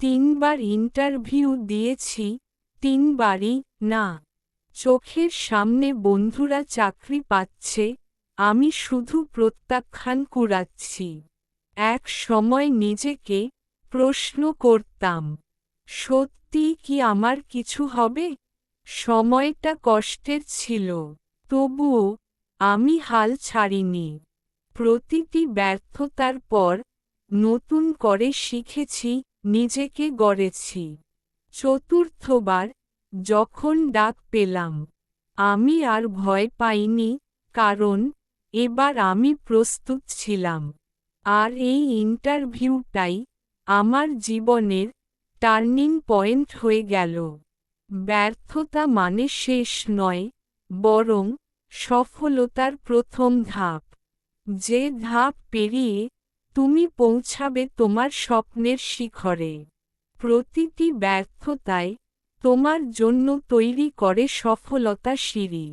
তিনবার ইন্টারভিউ দিয়েছি, তিনবারই না। চোখের সামনে বন্ধুরা চাকরি পাচ্ছে, আমি শুধু প্রত্যাখ্যান কুড়াচ্ছি। এক সময় নিজেকে প্রশ্ন করতাম, সত্যি কি আমার কিছু হবে? সময়টা কষ্টের ছিল, তবুও আমি হাল ছাড়িনি। প্রতিটি ব্যর্থতার পর নতুন করে শিখেছি নিজেকে গড়েছি। চতুর্থবার যখন ডাক পেলাম, আমি আর ভয় পাইনি, কারণ এবার আমি প্রস্তুত ছিলাম। আর এই ইন্টারভিউটাই আমার জীবনের টার্নিং পয়েন্ট হয়ে গেল। ব্যর্থতা মানে শেষ নয়, বরং সফলতার প্রথম ধাপ। যে ধাপ পেরিয়ে তুমি পৌঁছাবে তোমার স্বপ্নের শিখরে। প্রতিটি ব্যর্থতায় তোমার জন্য তৈরি করে সফলতা সিঁড়ি।